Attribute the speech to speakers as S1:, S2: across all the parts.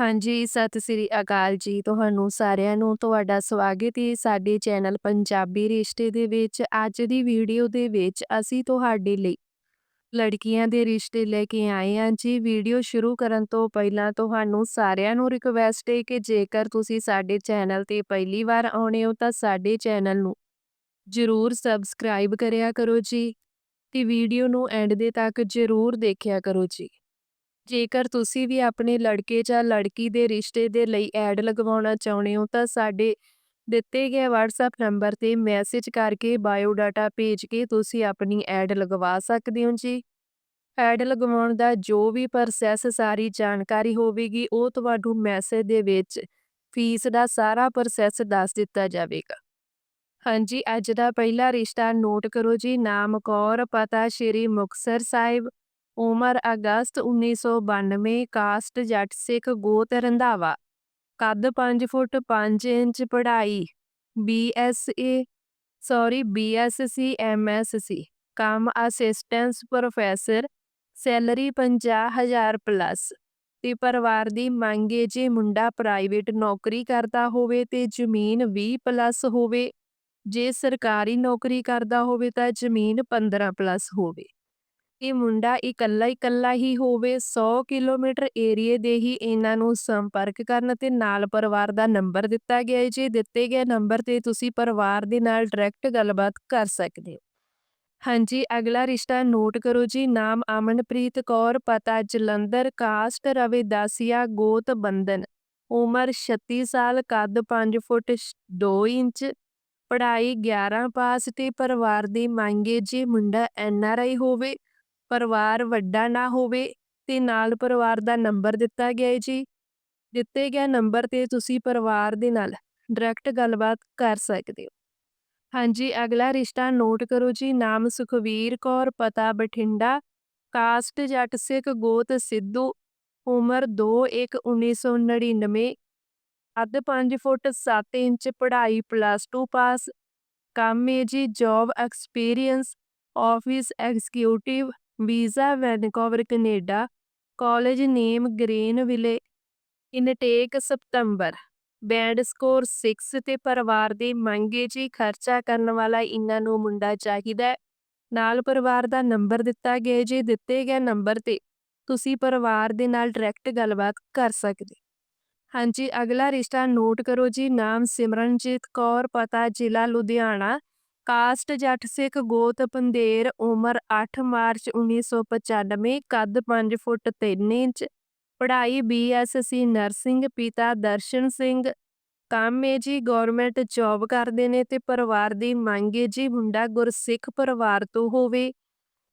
S1: ਹਾਂਜੀ, ਸਤਿ ਸ੍ਰੀ ਅਕਾਲ ਜੀ। ਤੁਹਾਨੂੰ ਸਾਰਿਆਂ ਨੂੰ ਤੁਹਾਡਾ ਸਵਾਗਤ ਹੈ ਸਾਡੇ ਚੈਨਲ ਪੰਜਾਬੀ ਰਿਸ਼ਤੇ ਦੇ ਵਿੱਚ। ਅੱਜ ਦੀ ਵੀਡੀਓ ਦੇ ਵਿੱਚ ਅਸੀਂ ਤੁਹਾਡੇ ਲਈ ਲੜਕੀਆਂ ਦੇ ਰਿਸ਼ਤੇ ਲੈ ਕੇ ਆਏ ਹਾਂ ਜੀ। ਵੀਡੀਓ ਸ਼ੁਰੂ ਕਰਨ ਤੋਂ ਪਹਿਲਾਂ ਤੁਹਾਨੂੰ ਸਾਰਿਆਂ ਨੂੰ ਰਿਕਵੈਸਟ ਹੈ ਕਿ ਜੇਕਰ ਤੁਸੀਂ ਸਾਡੇ ਚੈਨਲ ਤੇ ਪਹਿਲੀ ਵਾਰ ਆਉਣੇ ਹੋ ਤਾਂ ਸਾਡੇ ਚੈਨਲ ਨੂੰ ਜਰੂਰ ਸਬਸਕ੍ਰਾਈਬ ਕਰਿਆ ਕਰੋ ਜੀ ਤੇ ਵੀਡੀਓ ਨੂੰ ਐਂਡ ਦੇ ਤੱਕ ਜਰੂਰ ਦੇਖਿਆ ਕਰੋ ਜੀ। ਜੇਕਰ ਤੁਸੀਂ ਵੀ ਆਪਣੇ ਲੜਕੇ ਜਾਂ ਲੜਕੀ ਦੇ ਰਿਸ਼ਤੇ ਦੇ ਲਈ ਐਡ ਲਗਵਾਉਣਾ ਚਾਹੁੰਦੇ ਹੋ, ਤਾਂ ਸਾਡੇ ਦਿੱਤੇ ਗਏ WhatsApp ਨੰਬਰ ਤੇ ਮੈਸੇਜ ਕਰਕੇ ਬਾਇਓ ਡਾਟਾ ਭੇਜ ਕੇ ਤੁਸੀਂ ਆਪਣੀ ਐਡ ਲਗਵਾ ਸਕਦੇ ਹੋ ਜੀ। ਐਡ ਲਗਵਾਉਣ ਦਾ ਜੋ ਵੀ ਪ੍ਰੋਸੈਸ ਸਾਰੀ ਜਾਣਕਾਰੀ ਹੋਵੇਗੀ, ਉਹ ਤੁਹਾਨੂੰ ਮੈਸੇਜ ਦੇ ਵਿੱਚ ਫੀਸ ਦਾ ਸਾਰਾ ਪ੍ਰੋਸੈਸ ਦੱਸ ਦਿੱਤਾ ਜਾਵੇਗਾ। ਹਾਂਜੀ, ਅੱਜ ਦਾ ਪਹਿਲਾ ਰਿਸ਼ਤਾ ਨੋਟ ਕਰੋ ਜੀ। ਨਾਮ ਕੌਰ, ਪਤਾ ਸ਼੍ਰੀ ਮੁਕਤਸਰ ਸਾਹਿਬ। ਉਮਰ, ਅਗਸਤ 1992 ਕਾਸਟ, ਜੱਟ ਸਿੱਖ, ਗੋਤ, ਰੰਧਾਵਾ। ਕੱਦ 5 ਫੁੱਟ 5 ਇੰਚ, ਪੜ੍ਹਾਈ। BSA ਸੌਰੀ BSc MSc ਕੰਮ ਅਸਿਸਟੈਂਸ ਪ੍ਰੋਫੈਸਰ, ਸੈਲਰੀ 50000 ਪਲੱਸ। ਤੇ ਪਰਿਵਾਰ ਦੀ ਮੰਗ ਮੰਗੇ ਜੇ ਮੁੰਡਾ ਪ੍ਰਾਈਵੇਟ ਨੌਕਰੀ ਕਰਦਾ ਹੋਵੇ ਤੇ ਜ਼ਮੀਨ 20 ਪਲੱਸ ਹੋਵੇ। ਜੇ ਸਰਕਾਰੀ ਨੌਕਰੀ ਕਰਦਾ ਹੋਵੇ ਤਾਂ ਜ਼ਮੀਨ 15 ਪਲੱਸ ਹੋਵੇ। ਇਹ ਮੁੰਡਾ ਇਕੱਲਾ ਇਕੱਲਾ ਹੀ ਹੋਵੇ 100 ਕਿਲੋਮੀਟਰ ਏਰੀਏ ਦੇ ਹੀ ਇਹਨਾਂ ਨੂੰ ਸੰਪਰਕ ਕਰਨ ਤੇ ਨਾਲ ਪਰਿਵਾਰ ਦਾ ਨੰਬਰ ਦਿੱਤਾ ਗਿਆ ਹੈ। ਜੀ ਦਿੱਤੇ ਗਏ ਨੰਬਰ ਤੇ ਤੁਸੀਂ ਪਰਿਵਾਰ ਦੇ ਨਾਲ ਡਾਇਰੈਕਟ ਗੱਲਬਾਤ ਕਰ ਸਕਦੇ ਹੋ। ਹਾਂਜੀ, ਅਗਲਾ ਰਿਸ਼ਤਾ ਨੋਟ ਕਰੋ ਜੀ। ਨਾਮ ਅਮਨਪ੍ਰੀਤ ਕੌਰ, ਪਤਾ ਜਲੰਧਰ, ਕਾਸਟ ਰਵਿਦਾਸੀਆ ਗੋਤ ਬੰਧਨ। ਉਮਰ 36 ਸਾਲ, ਕੱਦ 5 ਫੁੱਟ 2 ਇੰਚ। ਪੜ੍ਹਾਈ 11 ਪਾਸ ਤੇ ਪਰਿਵਾਰ ਦੀ ਮੰਗੇ ਜੀ ਮੁੰਡਾ ਐਨ ਆਰ ਆਈ ਹੋਵੇ ਪਰਿਵਾਰ ਵੱਡਾ ਨਾ ਹੋਵੇ ਤੇ ਨਾਲ ਪਰਿਵਾਰ ਦਾ ਨੰਬਰ ਦਿੱਤਾ ਗਿਆ ਹੈ ਜੀ। ਦਿੱਤੇ ਗਏ ਨੰਬਰ ਤੇ ਤੁਸੀਂ ਪਰਿਵਾਰ ਦੇ ਨਾਲ ਡਾਇਰੈਕਟ ਗੱਲਬਾਤ ਕਰ ਸਕਦੇ ਹੋ। ਹਾਂਜੀ, ਅਗਲਾ ਰਿਸ਼ਤਾ ਨੋਟ ਕਰੋ ਜੀ। ਨਾਮ ਸੁਖਵੀਰ ਕੌਰ, ਪਤਾ ਬਠਿੰਡਾ। ਕਾਸਟ ਜੱਟ ਸਿੱਖ ਗੋਤ ਸਿੱਧੂ, ਉਮਰ 2/1/1999 ਅੱਧ 5 ਫੁੱਟ 7 ਇੰਚ, ਪੜ੍ਹਾਈ ਪਲੱਸ 2 ਪਾਸ ਕੰਮ ਹੈ ਜੀ job experience office executive visa, Vancouver, Canada, college name Granville, intake ਸਤੰਬਰ ਬੈਂਡ ਸਕੋਰ 6 ਤੇ ਪਰਿਵਾਰ ਦੀ ਮੰਗੇ ਜੀ ਖਰਚਾ ਕਰਨ ਵਾਲਾ ਇਹਨਾਂ ਨੂੰ ਮੁੰਡਾ ਚਾਹੀਦਾ ਨਾਲ ਪਰਿਵਾਰ ਦਾ ਨੰਬਰ ਦਿੱਤਾ ਗਿਆ ਜੀ ਦਿੱਤੇ ਗਏ ਨੰਬਰ ਤੇ ਤੁਸੀਂ ਪਰਿਵਾਰ ਦੇ ਨਾਲ ਡਾਇਰੈਕਟ ਗੱਲਬਾਤ ਕਰ ਸਕਦੇ ਹਾਂਜੀ, ਅਗਲਾ ਰਿਸ਼ਤਾ ਨੋਟ ਕਰੋ ਜੀ। ਨਾਮ ਸਿਮਰਨਜੀਤ ਕੌਰ, ਪਤਾ ਜ਼ਿਲ੍ਹਾ ਲੁਧਿਆਣਾ। ਕਾਸਟ ਜੱਟ ਸਿੱਖ ਗੋਤ ਪੰਦੇਰ ਉਮਰ 8 ਮਾਰਚ 1995 ਕੱਦ 5 ਫੁੱਟ 3 ਇੰਚ, ਪੜ੍ਹਾਈ ਬੀਐਸਸੀ ਨਰਸਿੰਗ, ਪਿਤਾ ਦਰਸ਼ਨ ਸਿੰਘ। ਕੰਮ ਹੈ ਜੀ ਗਵਰਨਮੈਂਟ ਜੌਬ ਕਰਦੇ ਨੇ ਤੇ ਪਰਿਵਾਰ ਦੀ ਮੰਗ ਮੰਗੇ ਜੀ ਮੁੰਡਾ ਗੁਰਸਿੱਖ ਪਰਿਵਾਰ ਤੋਂ ਹੋਵੇ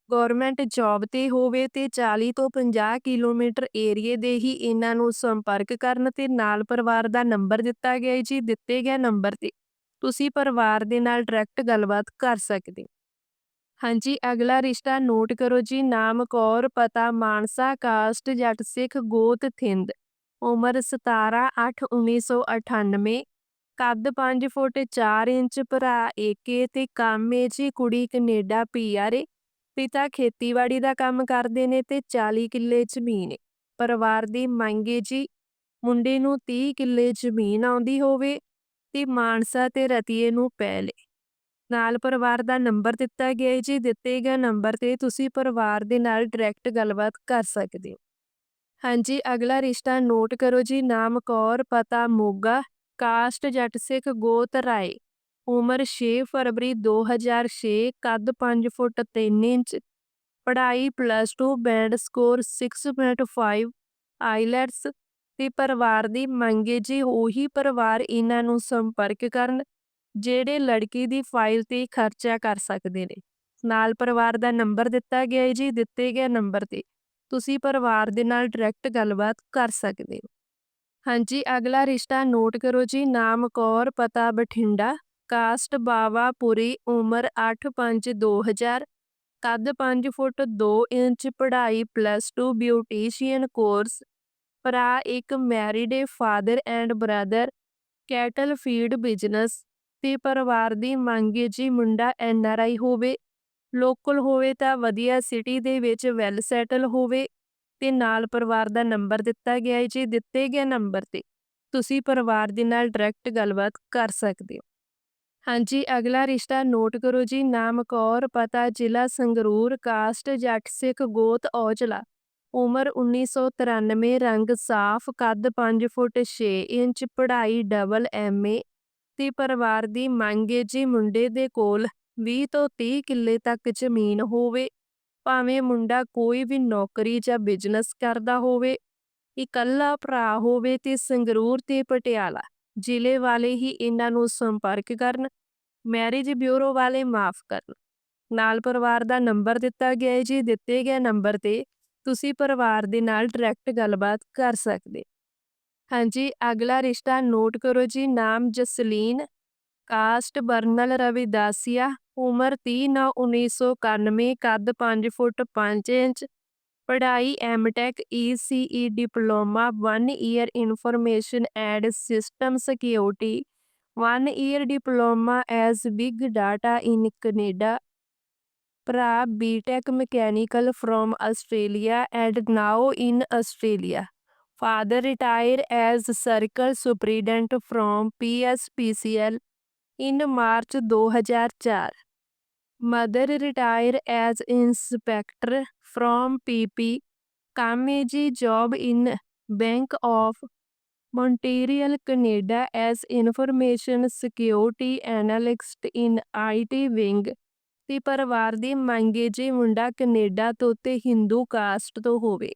S1: ਗਵਰਨਮੈਂਟ ਜੌਬ ਤੇ ਹੋਵੇ ਤੇ 40 ਤੋਂ 50 ਕਿਲੋਮੀਟਰ ਏਰੀਏ ਦੇ ਹੀ ਇਹਨਾਂ ਨੂੰ ਸੰਪਰਕ ਕਰਨ ਤੇ ਨਾਲ ਪਰਿਵਾਰ ਦਾ ਨੰਬਰ ਦਿੱਤਾ ਗਿਆ ਜੀ, ਦਿੱਤੇ ਗਿਆ ਨੰਬਰ ਤੇ। ਤੁਸੀਂ ਪਰਿਵਾਰ ਦੇ ਨਾਲ ਡਾਇਰੈਕਟ ਗੱਲਬਾਤ ਕਰ ਸਕਦੇ ਹਾਂਜੀ, ਅਗਲਾ ਰਿਸ਼ਤਾ ਨੋਟ ਕਰੋ ਜੀ, ਨਾਮ, ਕੌਰ, ਪਤਾ, ਮਾਨਸਾ, ਕਾਸਟ, ਜੱਟ ਸਿੱਖ, ਗੋਤ, ਥਿੰਦ। ਉਮਰ 17/8/1998 ਕੱਦ 5 ਫੁੱਟ 4 ਇੰਚ, ਭਰਾ ਏਕੇ ਤੇ ਕੰਮ ਏ ਜੀ, ਕੁੜੀ ਕੈਨੇਡਾ, ਪੀਆਰ ਪਿਤਾ ਖੇਤੀਬਾੜੀ ਦਾ ਕੰਮ ਕਰਦੇ ਨੇ ਤੇ 40 ਕਿੱਲੇ ਜ਼ਮੀਨ ਪਰਿਵਾਰ ਦੀ ਮੰਗੇ ਜੀ, ਮੁੰਡੇ ਨੂੰ 30 ਕਿੱਲੇ ਜ਼ਮੀਨ ਆਉਂਦੀ ਹੋਵੇ। ਤੇ ਮਾਨਸਾ ਤੇ ਰਤੀਏ ਨੂੰ ਪਹਿਲੇ। ਨਾਲ ਪਰਿਵਾਰ ਦਾ ਨੰਬਰ ਦਿੱਤਾ ਗਿਆ ਹੈ ਜੀ ਦਿੱਤੇ ਗਏ ਨੰਬਰ ਤੇ ਤੁਸੀਂ ਪਰਿਵਾਰ ਦੇ ਨਾਲ ਡਾਇਰੈਕਟ ਗੱਲਬਾਤ ਕਰ ਸਕਦੇ ਹੋ। ਹਾਂਜੀ, ਅਗਲਾ ਰਿਸ਼ਤਾ ਨੋਟ ਕਰੋ ਜੀ। ਨਾਮ ਕੌਰ, ਪਤਾ ਮੋਗਾ, ਕਾਸਟ ਜੱਟ ਸਿੱਖ ਗੋਤ ਰਾਏ। ਉਮਰ 6 ਫਰਵਰੀ 2006 ਕੱਦ 5 ਫੁੱਟ 3 ਇੰਚ। ਪੜ੍ਹਾਈ ਪਲੱਸ 2 ਬੈਂਡ ਸਕੋਰ 6.5 ਆਈਲੈਟਸ ਤੇ ਪਰਿਵਾਰ ਦੀ ਮੰਗੇ ਜੀ ਉਹੀ ਪਰਿਵਾਰ ਇਹਨਾਂ ਨੂੰ ਸੰਪਰਕ ਕਰਨ, ਜਿਹੜੇ ਲੜਕੀ ਦੀ ਫਾਈਲ ਤੇ ਖਰਚਾ ਕਰ ਸਕਦੇ ਨੇ। ਨਾਲ ਪਰਿਵਾਰ ਦਾ ਨੰਬਰ ਦਿੱਤਾ ਗਿਆ ਹੈ ਜੀ, ਦਿੱਤੇ ਗਏ ਨੰਬਰ ਤੇ। ਤੁਸੀਂ ਪਰਿਵਾਰ ਦੇ ਨਾਲ ਡਾਇਰੈਕਟ ਗੱਲਬਾਤ ਕਰ ਸਕਦੇ ਹੋ। ਹਾਂਜੀ, ਅਗਲਾ ਰਿਸ਼ਤਾ ਨੋਟ ਕਰੋ ਜੀ, ਨਾਮ ਕੌਰ, ਪਤਾ ਬਠਿੰਡਾ, ਕਾਸਟ ਬਾਵਾ ਪੁਰੀ ਉਮਰ 8/5/2000 ਕੱਦ 5 ਫੁੱਟ 2 ਇੰਚ, ਪੜ੍ਹਾਈ ਪਲੱਸ 2 ਬਿਊਟੀਸ਼ੀਅਨ ਕੋਰਸ ਭਰਾ, ਇੱਕ married father and brother cattle feed business ਤੇ ਪਰਿਵਾਰ ਦੀ ਮੰਗੇ ਜੀ ਮੁੰਡਾ ਐਨ ਆਰ ਆਈ ਹੋਵੇ ਲੋਕਲ ਹੋਵੇ ਤਾਂ ਵਧੀਆ ਸਿਟੀ ਦੇ ਵਿੱਚ ਵੈਲ ਸੈਟਲ ਹੋਵੇ ਤੇ ਨਾਲ ਪਰਿਵਾਰ ਦਾ ਨੰਬਰ ਦਿੱਤਾ ਗਿਆ ਹੈ ਜੀ, ਦਿੱਤੇ ਗਏ ਨੰਬਰ ਤੇ। ਤੁਸੀਂ ਪਰਿਵਾਰ ਦੇ ਨਾਲ ਡਾਇਰੈਕਟ ਗੱਲਬਾਤ ਕਰ ਸਕਦੇ ਹੋ। ਹਾਂਜੀ, ਅਗਲਾ ਰਿਸ਼ਤਾ ਨੋਟ ਕਰੋ ਜੀ, ਨਾਮ ਕੌਰ, ਪਤਾ ਜ਼ਿਲ੍ਹਾ ਸੰਗਰੂਰ ਕਾਸਟ ਜੱਟ, ਸਿੱਖ, ਗੋਤ, ਔਜਲਾ। ਉਮਰ 1993 ਰੰਗ ਸਾਫ਼, ਕੱਦ 5 ਫੁੱਟ 6 ਇੰਚ, ਪੜ੍ਹਾਈ ਡਬਲ ਐਮਏ ਤੇ ਪਰਿਵਾਰ ਦੀ ਮੰਗ ਹੈ ਜੀ ਮੁੰਡੇ ਦੇ ਕੋਲ 20 ਤੋਂ 30 ਕਿੱਲੇ ਤੱਕ ਜ਼ਮੀਨ ਹੋਵੇ, ਭਾਵੇਂ ਮੁੰਡਾ ਕੋਈ ਵੀ ਨੌਕਰੀ ਜਾਂ ਬਿਜ਼ਨਸ ਕਰਦਾ ਹੋਵੇ, ਇਕੱਲਾ ਭਰਾ ਹੋਵੇ ਤੇ ਸੰਗਰੂਰ ਤੇ ਪਟਿਆਲਾ ਜ਼ਿਲ੍ਹੇ ਵਾਲੇ ਹੀ ਇਹਨਾਂ ਨੂੰ ਸੰਪਰਕ ਕਰਨ ਮੈਰਿਜ ਬਿਊਰੋ ਵਾਲੇ ਮਾਫ ਕਰਨ। ਨਾਲ ਪਰਿਵਾਰ ਦਾ ਨੰਬਰ ਦਿੱਤਾ ਗਿਆ ਹੈ ਜੀ, ਦਿੱਤੇ ਗਏ ਨੰਬਰ ਤੇ ਤੁਸੀਂ ਪਰਿਵਾਰ ਦੇ ਨਾਲ ਡਾਇਰੈਕਟ ਗੱਲਬਾਤ ਕਰ ਸਕਦੇ। ਹਾਂਜੀ, ਅਗਲਾ ਰਿਸ਼ਤਾ ਨੋਟ ਕਰੋ ਜੀ, ਨਾਮ ਜਸਲੀਨ ਕਾਸਟ ਬਰਨਲ ਰਵਿਦਾਸੀਆ, ਉਮਰ 30 ਨੌ 1991 ਕੱਦ 5 ਫੁੱਟ 5 ਇੰਚ, ਪੜ੍ਹਾਈ MTech ECE diploma 1 year information and system security 1 year diploma as big data in Canada Pra BTech Mechanical from Australia and now in Australia. Father retired as Circle Superintendent from PSPCL in March 2004. Mother retired as Inspector from PP Kameji job in Bank of Montreal, Canada as Information Security Analyst in IT Wing ਤੇ ਪਰਿਵਾਰ ਦੀ ਮੰਗੇ ਜੀ ਮੁੰਡਾ Canada ਤੋਂ ਤੇ Hindu caste ਤੋਂ ਹੋਵੇ।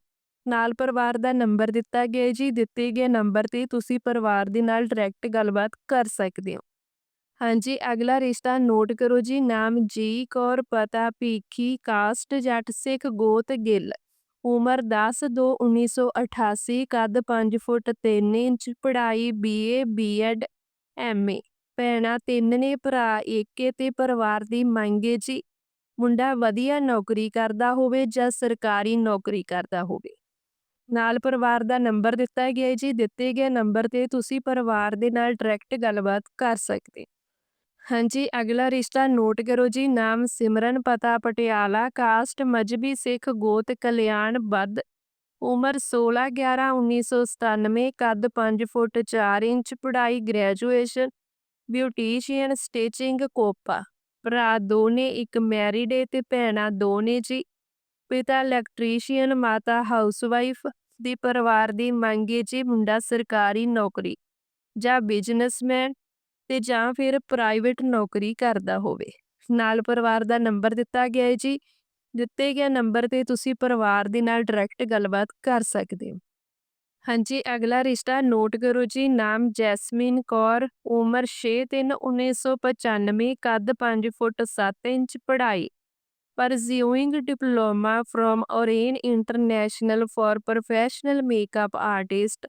S1: ਨਾਲ ਪਰਿਵਾਰ ਦਾ ਨੰਬਰ ਦਿੱਤਾ ਗਿਆ ਜੀ, ਦਿੱਤੇ ਗਏ ਨੰਬਰ ਤੇ ਤੁਸੀਂ ਪਰਿਵਾਰ ਦੇ ਨਾਲ ਡਾਇਰੈਕਟ ਗੱਲਬਾਤ ਕਰ ਸਕਦੇ ਹੋ। ਹਾਂਜੀ, ਅਗਲਾ ਰਿਸ਼ਤਾ ਨੋਟ ਕਰੋ ਜੀ, ਨਾਮ ਜੀ ਕੌਰ, ਪਤਾ ਭੀਖੀ, ਕਾਸਟ, ਜੱਟ, ਸਿੱਖ, ਗੋਤ, ਗਿੱਲ। ਉਮਰ 10 2 1988 ਕੱਦ 5 ਫੁੱਟ 3 ਇੰਚ, ਪੜ੍ਹਾਈ ਬੀਏ ਬੀਐਡ ਐਮਏ ਭੈਣਾਂ ਤਿੰਨ ਨੇ, ਭਰਾ ਏਕੇ ਤੇ ਪਰਿਵਾਰ ਦੀ ਮੰਗ ਏ ਜੀ। ਮੁੰਡਾ ਵਧੀਆ ਨੌਕਰੀ ਕਰਦਾ ਹੋਵੇ ਜਾਂ ਸਰਕਾਰੀ ਨੌਕਰੀ ਕਰਦਾ ਹੋਵੇ। ਨਾਲ ਪਰਿਵਾਰ ਦਾ ਨੰਬਰ ਦਿੱਤਾ ਗਿਆ ਹੈ ਜੀ। ਦਿੱਤੇ ਗਏ ਨੰਬਰ ਤੇ ਤੁਸੀਂ ਪਰਿਵਾਰ ਦੇ ਨਾਲ ਡਾਇਰੈਕਟ ਗੱਲਬਾਤ ਕਰ ਸਕਦੇ। ਹਾਂਜੀ, ਅਗਲਾ ਰਿਸ਼ਤਾ ਨੋਟ ਕਰੋ ਜੀ। ਨਾਮ ਸਿਮਰਨ, ਪਤਾ ਪਟਿਆਲਾ, ਕਾਸਟ, ਮਜਬੀ, ਸਿੱਖ, ਗੋਤ, ਕਲਿਆਣ ਬੱਦ ਉਮਰ 16 11 1997 ਕੱਦ 5 ਫੁੱਟ 4 ਇੰਚ, ਪੜ੍ਹਾਈ ਗ੍ਰੈਜੂਏਸ਼ਨ। Beautician stitching COPA. ਭਰਾ ਦੋ ਨੇ ਇੱਕ ਮੈਰਿਡ ਏ ਤੇ ਭੈਣਾਂ ਦੋ ਨੇ ਜੀ। ਪਿਤਾ ਇਲੈਕਟ੍ਰੀਸ਼ੀਅਨ, ਮਾਤਾ ਹਾਊਸਵਾਈਫ ਦੀ ਪਰਿਵਾਰ ਦੀ ਮੰਗ ਮੰਗੇ ਜੀ ਮੁੰਡਾ ਸਰਕਾਰੀ ਨੌਕਰੀ, ਜਾਂ ਬਿਜ਼ਨਸਮੈਨ ਤੇ ਜਾਂ ਫਿਰ ਪ੍ਰਾਈਵੇਟ ਨੌਕਰੀ ਕਰਦਾ ਹੋਵੇ। ਨਾਲ ਪਰਿਵਾਰ ਦਾ ਨੰਬਰ ਦਿੱਤਾ ਗਿਆ ਹੈ ਜੀ। ਦਿੱਤੇ ਗਏ ਨੰਬਰ ਤੇ ਤੁਸੀਂ ਪਰਿਵਾਰ ਦੇ ਨਾਲ ਡਾਇਰੈਕਟ ਗੱਲਬਾਤ ਕਰ ਸਕਦੇ ਹੋ। ਹਾਂਜੀ अगला रिश्ता नोट करो जी नाम जैस्मीन कौर ਉਮਰ 6/3/1995 ਕੱਦ 5 ਫੁੱਟ 7 ਇੰਚ ਪੜ੍ਹਾਈ pursuing diploma from Orane international for professional makeup artist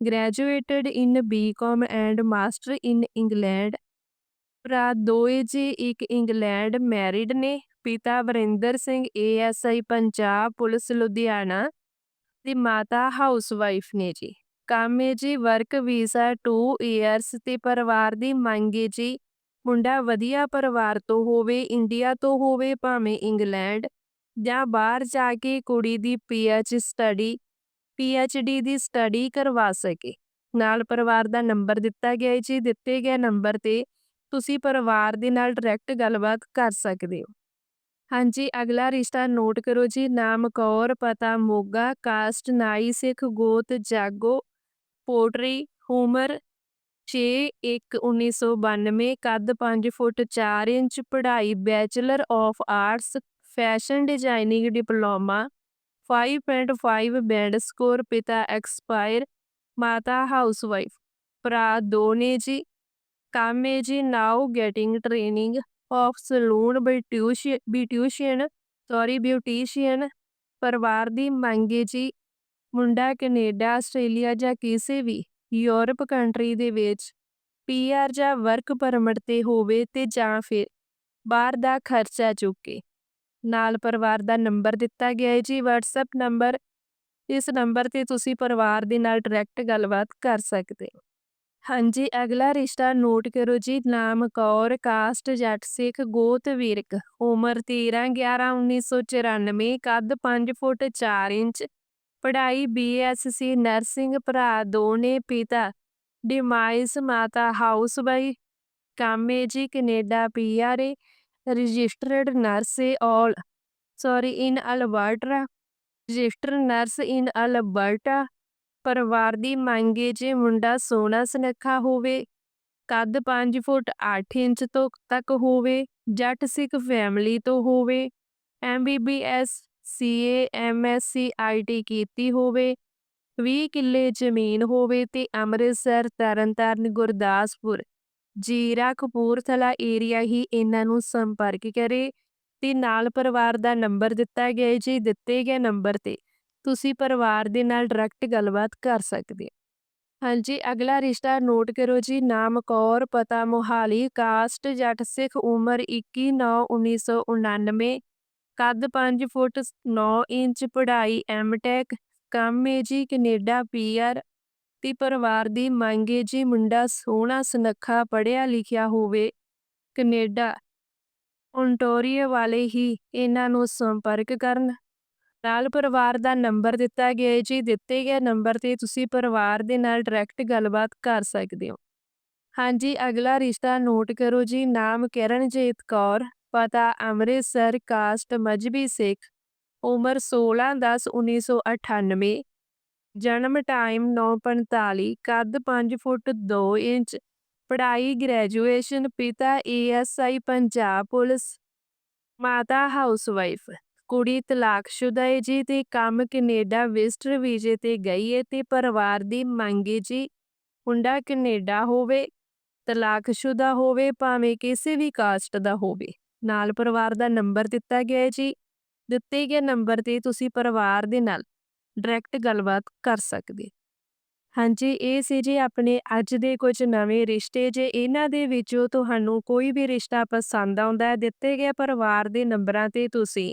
S1: graduated in BCom and master in England ਭਰਾ ਦੋਏ ਜੀ ਇੱਕ ਇੰਗਲੈਂਡ ਮੈਰਿਡ ਨੇ ਪਿਤਾ ਵਰਿੰਦਰ ਸਿੰਘ ਏਐਸਆਈ ਪੰਜਾਬ ਪੁਲਿਸ ਲੁਧਿਆਣਾ ਤੇ ਮਾਤਾ ਹਾਊਸਵਾਈਫ ਨੇ ਜੀ। ਕੰਮ ਹੈ ਜੀ, ਵਰਕ ਵੀਜ਼ਾ 2 ਇਅਰਸ ਤੇ ਪਰਿਵਾਰ ਦੀ ਮੰਗ ਹੈ ਜੀ। ਮੁੰਡਾ ਵਧੀਆ ਪਰਿਵਾਰ ਤੋਂ ਹੋਵੇ, ਇੰਡੀਆ ਤੋਂ ਹੋਵੇ, ਭਾਵੇਂ ਇੰਗਲੈਂਡ, ਜਾਂ ਬਾਹਰ ਜਾ ਕੇ ਕੁੜੀ ਦੀ ਪੀਐਚ ਸਟੱਡੀ, ਪੀਐਚਡੀ ਦੀ ਸਟੱਡੀ ਕਰਵਾ ਸਕੇ। ਨਾਲ ਪਰਿਵਾਰ ਦਾ ਨੰਬਰ ਦਿੱਤਾ ਗਿਆ ਹੈ ਜੀ, ਦਿੱਤੇ ਗਏ ਨੰਬਰ ਤੇ ਤੁਸੀਂ ਪਰਿਵਾਰ ਦੇ ਨਾਲ ਡਾਇਰੈਕਟ ਗੱਲਬਾਤ ਕਰ ਸਕਦੇ ਹੋ। ਹਾਂਜੀ, ਅਗਲਾ ਰਿਸ਼ਤਾ ਨੋਟ ਕਰੋ ਜੀ, ਨਾਮ ਕੌਰ, ਪਤਾ ਮੋਗਾ, ਕਾਸਟ, ਨਾਈ ਸਿੱਖ, ਗੋਤ, ਜਾਗੋ, ਪੋਟਰੀ ਉਮਰ 6 1 1992 ਕੱਦ 5 ਫੁੱਟ 4 ਇੰਚ, ਪੜ੍ਹਾਈ bachelor of arts, fashion designing diploma 5.5 band score, ਪਿਤਾ ਐਕਸਪਾਇਰ, ਮਾਤਾ ਹਾਊਸਵਾਈਫ, ਭਰਾ ਦੋ ਨੇ ਜੀ, ਕੰਮ ਹੈ ਜੀ, now getting training of salon beautician sorry beautician ਪਰਿਵਾਰ ਦੀ ਮੰਗੇ ਜੀ। ਮੁੰਡਾ ਕੈਨੇਡਾ, ਆਸਟ੍ਰੇਲੀਆ ਜਾਂ ਕਿਸੇ ਵੀ ਯੂਰਪ ਕੰਟਰੀ ਦੇ ਵਿੱਚ ਪੀਆਰ ਜਾਂ ਵਰਕ ਪਰਮਿਟ ਤੇ ਹੋਵੇ ਤੇ ਜਾਂ ਫਿਰ ਬਾਹਰ ਦਾ ਖਰਚਾ ਚੁੱਕੇ। ਨਾਲ ਪਰਿਵਾਰ ਦਾ ਨੰਬਰ ਦਿੱਤਾ ਗਿਆ ਹੈ ਜੀ WhatsApp ਨੰਬਰ। ਇਸ ਨੰਬਰ ਤੇ ਤੁਸੀਂ ਪਰਿਵਾਰ ਦੇ ਨਾਲ ਡਾਇਰੈਕਟ ਗੱਲਬਾਤ ਕਰ ਸਕਦੇ ਹੋ। ਹਾਂਜੀ, ਅਗਲਾ ਰਿਸ਼ਤਾ ਨੋਟ ਕਰੋ ਜੀ, ਨਾਮ ਕੌਰ, ਕਾਸਟ, ਜੱਟ ਸਿੱਖ, ਗੋਤ ਵਿਰਕ। ਉਮਰ 13 11 1994 ਕੱਦ 5 ਫੁੱਟ 4 ਇੰਚ। ਪੜ੍ਹਾਈ ਬੀਐਸਸੀ ਨਰਸਿੰਗ, ਭਰਾ ਦੋਨੇ, ਪਿਤਾ ਡਿਮਾਈਸ ਮਾਤਾ ਹਾਊਸਵਾਈਫ ਕੰਮ ਏ ਜੀ, ਕੈਨੇਡਾ ਪੀਆਰ ਏ, ਰਜਿਸਟਰਡ ਨਰਸ ਏ ਆਲ। Sorry, in Alberta register nurse in Alberta. ਪਰਿਵਾਰ ਦੀ ਮੰਗ ਏ, ਜੇ ਮੁੰਡਾ ਸੋਹਣਾ ਸੁਨੱਖਾ ਹੋਵੇ, ਕੱਦ 5 ਫੁੱਟ 8 ਇੰਚ ਤੋਂ ਤੱਕ ਹੋਵੇ, ਜੱਟ ਸਿੱਖ ਫੈਮਿਲੀ ਤੋਂ ਹੋਵੇ ਐਮਬੀਬੀਐਸ ਸੀਏ ਐਮਐਸਸੀ ਆਈਟੀ ਕੀਤੀ ਹੋਵੇ 20 ਕਿੱਲੇ ਜ਼ਮੀਨ ਹੋਵੇ ਤੇ ਅੰਮ੍ਰਿਤਸਰ, ਤਰਨਤਾਰਨ, ਗੁਰਦਾਸਪੁਰ, ਜੀਰਾ, ਕਪੂਰਥਲਾ ਏਰੀਆ ਹੀ ਇਹਨਾਂ ਨੂੰ ਸੰਪਰਕ ਕਰੇ ਤੇ ਨਾਲ ਪਰਿਵਾਰ ਦਾ ਨੰਬਰ ਦਿੱਤਾ ਗਿਆ ਜੀ ਦਿੱਤੇ ਗਏ ਨੰਬਰ ਤੇ। ਤੁਸੀਂ ਪਰਿਵਾਰ ਦੇ ਨਾਲ ਡਾਇਰੈਕਟ ਗੱਲਬਾਤ ਕਰ ਸਕਦੇ ਹੋ। ਹਾਂਜੀ, ਅਗਲਾ ਰਿਸ਼ਤਾ ਨੋਟ ਕਰੋ ਜੀ। ਨਾਮ, ਕੌਰ, ਪਤਾ, ਮੋਹਾਲੀ, ਕਾਸਟ, ਜੱਟ, ਸਿੱਖ, ਉਮਰ 21 9 1999 ਕੱਦ 5 ਫੁੱਟ 9 ਇੰਚ, ਪੜ੍ਹਾਈ, ਐਮਟੈਕ। ਕੰਮ ਏ ਜੀ ਕੈਨੇਡਾ, ਪੀਆਰ। ਤੇ ਪਰਿਵਾਰ ਦੀ ਮੰਗ ਏ ਜੀ ਮੁੰਡਾ ਸੋਹਣਾ, ਸੁਨੱਖਾ, ਪੜ੍ਹਿਆ ਲਿਖਿਆ ਹੋਵੇ। ਕੈਨੇਡਾ। ਓਨਟਾਰੀਓ ਵਾਲੇ ਹੀ ਇਹਨਾਂ ਨੂੰ ਸੰਪਰਕ ਕਰਨ। ਨਾਲ ਪਰਿਵਾਰ ਦਾ ਨੰਬਰ ਦਿੱਤਾ ਗਿਆ ਹੈ ਜੀ। ਦਿੱਤੇ ਗਏ ਨੰਬਰ ਤੇ ਤੁਸੀਂ ਪਰਿਵਾਰ ਦੇ ਨਾਲ ਡਾਇਰੈਕਟ ਗੱਲਬਾਤ ਕਰ ਸਕਦੇ ਹੋ। ਹਾਂਜੀ, ਅਗਲਾ ਰਿਸ਼ਤਾ ਨੋਟ ਕਰੋ ਜੀ। ਨਾਮ ਕਿਰਨਜੀਤ ਕੌਰ, ਪਤਾ ਅੰਮ੍ਰਿਤਸਰ ਕਾਸਟ ਮਜਬੀ ਸਿੱਖ, ਉਮਰ 16 10 1998 ਜਨਮ ਟਾਈਮ 9:45 ਕੱਦ 5 ਫੁੱਟ 2 ਇੰਚ, ਪੜ੍ਹਾਈ ਗ੍ਰੈਜੂਏਸ਼ਨ ਪਿਤਾ ਏਐਸਆਈ ਪੰਜਾਬ ਪੁਲਿਸ, ਮਾਤਾ ਹਾਊਸਵਾਈਫ ਕੁੜੀ ਤਲਾਕਸ਼ੁਦਾ ਹੈ ਜੀ ਤੇ ਕੰਮ ਕੈਨੇਡਾ ਵਿਜ਼ਟਰ ਵੀਜ਼ੇ ਤੇ ਗਈ ਹੈ ਤੇ ਪਰਿਵਾਰ ਦੀ ਮੰਗ ਹੈ ਜੀ, ਮੁੰਡਾ ਕੈਨੇਡਾ ਹੋਵੇ ਤਲਾਕਸ਼ੁਦਾ ਹੋਵੇ, ਭਾਵੇਂ ਕਿਸੇ ਵੀ ਕਾਸਟ ਦਾ ਹੋਵੇ। ਨਾਲ ਪਰਿਵਾਰ ਦਾ ਨੰਬਰ ਦਿੱਤਾ ਗਿਆ ਹੈ ਜੀ। ਦਿੱਤੇ ਗਏ ਨੰਬਰ ਤੇ ਤੁਸੀਂ ਪਰਿਵਾਰ ਦੇ ਨਾਲ ਡਾਇਰੈਕਟ ਗੱਲਬਾਤ ਕਰ ਸਕਦੇ। ਹਾਂਜੀ, ਇਹ ਸੀ ਜੀ ਆਪਣੇ ਅੱਜ ਦੇ ਕੁਝ ਨਵੇਂ ਰਿਸ਼ਤੇ। ਜੇ ਇਹਨਾਂ ਦੇ ਵਿੱਚੋਂ ਤੁਹਾਨੂੰ ਕੋਈ ਵੀ ਰਿਸ਼ਤਾ ਪਸੰਦ ਆਉਂਦਾ ਹੈ, ਦਿੱਤੇ ਗਏ ਪਰਿਵਾਰ ਦੇ ਨੰਬਰਾਂ ਤੇ ਤੁਸੀਂ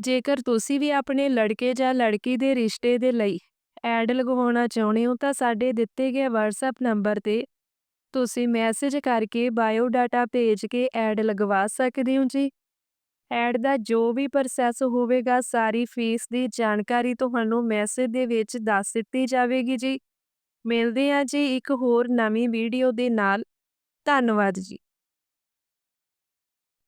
S1: ਜੇਕਰ ਤੁਸੀਂ ਵੀ ਆਪਣੇ ਲੜਕੇ ਜਾਂ ਲੜਕੀ ਦੇ ਰਿਸ਼ਤੇ ਦੇ ਲਈ ਐਡ ਲਗਵਾਉਣਾ ਚਾਹੁੰਦੇ ਹੋ, ਤਾਂ ਸਾਡੇ ਦਿੱਤੇ ਗਏ WhatsApp ਨੰਬਰ ਤੇ ਤੁਸੀਂ ਮੈਸੇਜ ਕਰਕੇ ਬਾਇਓ ਡਾਟਾ ਭੇਜ ਕੇ ਐਡ ਲਗਵਾ ਸਕਦੇ ਹੋ ਜੀ। ਐਡ ਦਾ ਜੋ ਵੀ ਪ੍ਰੋਸੈਸ ਹੋਵੇਗਾ, ਸਾਰੀ ਫੀਸ ਦੀ ਜਾਣਕਾਰੀ ਤੁਹਾਨੂੰ ਮੈਸੇਜ ਦੇ ਵਿੱਚ ਦੱਸ ਦਿੱਤੀ ਜਾਵੇਗੀ ਜੀ। ਮਿਲਦੇ ਹਾਂ ਜੀ ਇੱਕ ਹੋਰ ਨਵੀਂ ਵੀਡੀਓ ਦੇ ਨਾਲ। ਧੰਨਵਾਦ ਜੀ।